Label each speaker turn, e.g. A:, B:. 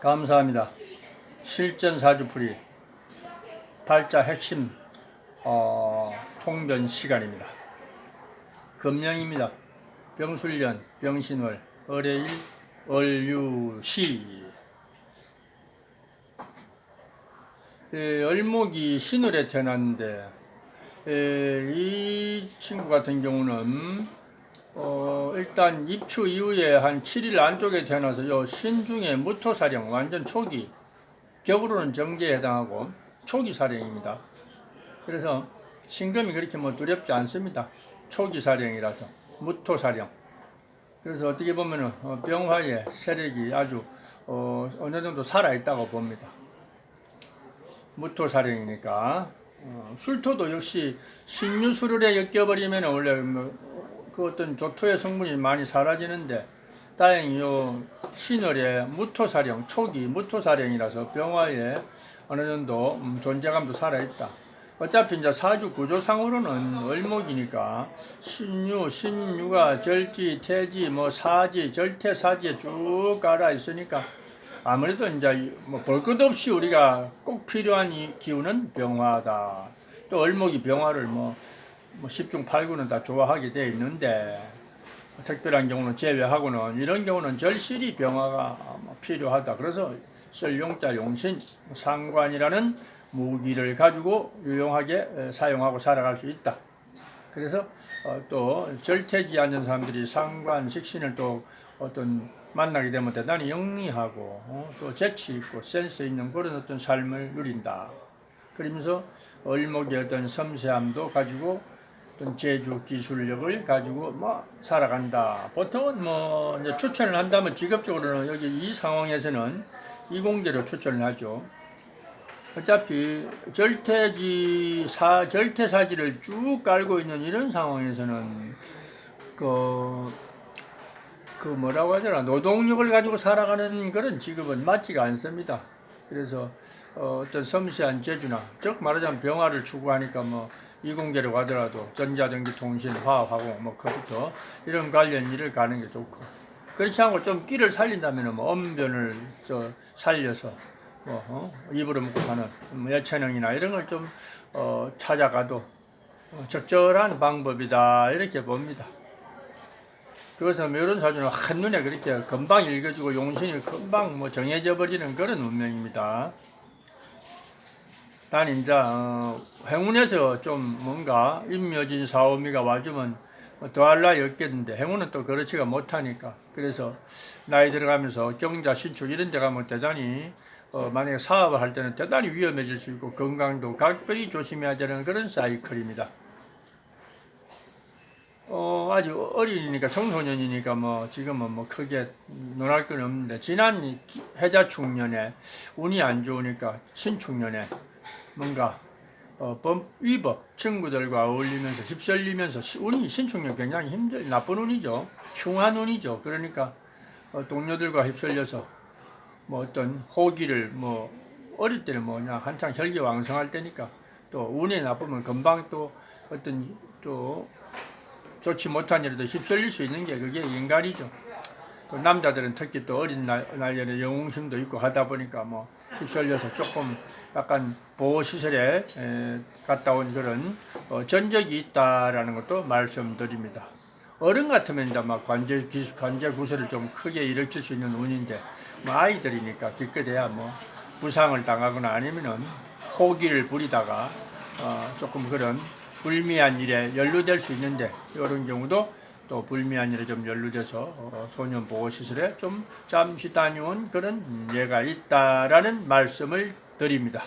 A: 감사합니다. 실전 사주풀이 팔자 핵심 어, 통변 시간입니다. 금령입니다. 병술년, 병신월, 을해일, 을유시. 에, 을목이 신월에 태어났는데 에, 이 친구 같은 경우는 어, 일단 입추 이후에 한 7일 안쪽에 태어나서 요 신중에 무토사령 완전 초기 격으로는 정제에 해당하고 초기 사령입니다. 그래서 신금이 그렇게 뭐 두렵지 않습니다. 초기 사령이라서 무토 사령. 그래서 어떻게 보면은 어, 병화의 세력이 아주 어, 어느 정도 살아 있다고 봅니다. 무토 사령이니까 어, 술토도 역시 신유술에 엮여버리면 원래 뭐, 그 어떤 조토의 성분이 많이 사라지는데 다행히 요 신월의 무토사령 초기 무토사령이라서 병화에 어느 정도 음, 존재감도 살아있다. 어차피 이제 사주 구조상으로는 을목이니까 신유, 신유가 절지, 태지, 뭐 사지, 절태, 사지에 쭉 깔아 있으니까 아무래도 이제 뭐 볼 것 없이 우리가 꼭 필요한 이 기운은 병화다. 또 을목이 병화를 뭐, 뭐 10중 8구는 다 좋아하게 돼 있는데 특별한 경우는 제외하고는 이런 경우는 절실히 병화가 뭐 필요하다. 그래서 설용자 용신 상관이라는 무기를 가지고 유용하게 에, 사용하고 살아갈 수 있다. 그래서 어, 또 절태지 않는 사람들이 상관 식신을 또 어떤 만나게 되면 대단히 영리하고 어, 또 재치 있고 센스 있는 그런 어떤 삶을 누린다. 그러면서 을목의 어떤 섬세함도 가지고 어떤 제주 기술력을 가지고 뭐 살아간다. 보통은 뭐 이제 추천을 한다면 직업적으로는 여기 이 상황에서는 이공계로 추천을 하죠. 어차피 절태지 사 절태사지를 쭉 깔고 있는 이런 상황에서는 그, 그 뭐라고 하잖아 노동력을 가지고 살아가는 그런 직업은 맞지가 않습니다. 그래서 어, 어떤 섬세한 재주나 즉 말하자면 병화를 추구하니까 뭐 이공계로 가더라도 전자전기 통신 화학화공 뭐 그부터 이런 관련 일을 가는 게 좋고 그렇지 않고 좀 끼를 살린다면 뭐 언변을 저 살려서 뭐 어? 입으로 먹고 사는 뭐 예체능이나 이런 걸 좀 어, 찾아가도 어, 적절한 방법이다 이렇게 봅니다. 그래서 뭐 이런 사주는 한눈에 그렇게 금방 읽어지고 용신이 금방 뭐 정해져 버리는 그런 운명입니다. 단 이제 어, 행운에서 좀 뭔가 임묘진 사오미가 와주면 뭐 더할 나위 없겠는데 행운은 또 그렇지가 못하니까 그래서 나이 들어가면서 경자 신축 이런 데 가면 대단히 어, 만약에 사업을 할 때는 대단히 위험해질 수 있고 건강도 각별히 조심해야 되는 그런 사이클입니다. 어, 아주 어리니까 청소년이니까 뭐 지금은 뭐 크게 논할 건 없는데 지난 이 기- 해자축년에 운이 안 좋으니까 신축년에 뭔가 어, 법, 위법 친구들과 어울리면서 휩쓸리면서 시- 운이 신축년 굉장히 힘들 나쁜 운이죠 흉한 운이죠 그러니까 어, 동료들과 휩쓸려서 뭐 어떤 호기를 뭐 어릴 때는 뭐 그냥 한창 혈기 왕성할 때니까 또 운이 나쁘면 금방 또 어떤 또 좋지 못한 일에도 휩쓸릴 수 있는 게 그게 인간이죠. 또 남자들은 특히 또 어린 날, 날에는 영웅심도 있고 하다 보니까 뭐 휩쓸려서 조금 약간 보호시설에 에, 갔다 온 그런 어, 전적이 있다라는 것도 말씀드립니다. 어른 같으면 이제 막 관절 기, 관절 구설을 좀 크게 일으킬 수 있는 운인데 뭐 아이들이니까 기껏해야 뭐 부상을 당하거나 아니면은 호기를 부리다가 어, 조금 그런 불미한 일에 연루될 수 있는데 이런 경우도 또 불미한 일에 좀 연루돼서 어, 소년 보호 시설에 좀 잠시 다녀온 그런 예가 있다라는 말씀을 드립니다.